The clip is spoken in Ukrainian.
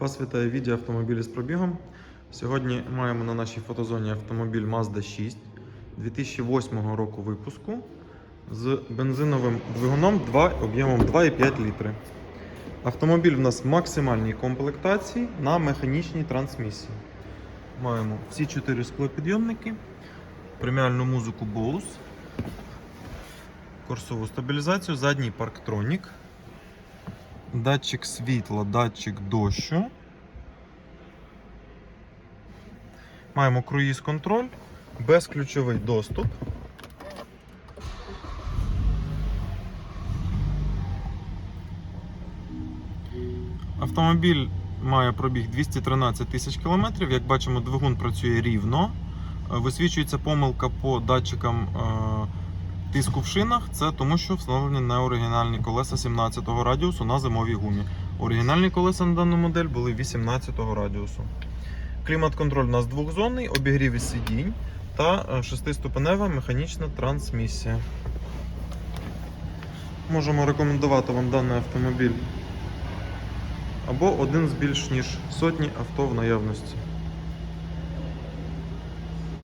Вас вітає відео автомобілі з пробігом. Сьогодні маємо на нашій фотозоні автомобіль Mazda 6 2008 року випуску з бензиновим двигуном 2, об'ємом 2,5 літри. Автомобіль в нас в максимальній комплектації на механічній трансмісії. Маємо всі 4 склопідйомники, преміальну музику Bose, курсову стабілізацію, задній парктронік, датчик світла, датчик дощу. Маємо круїз контроль, безключовий доступ. Автомобіль має пробіг 213 тисяч кілометрів. Як бачимо, двигун працює рівно. Е, Висвічується помилка по датчикам тиску в шинах. Це тому, що встановлені неоригінальні колеса 17-го радіусу на зимовій гумі. Оригінальні колеса на дану модель були 18-го радіусу. Клімат-контроль у нас двохзонний, обігрів із сидінь та е, шестиступенева механічна трансмісія. Можемо рекомендувати вам даний автомобіль або один з більш ніж сотні авто в наявності.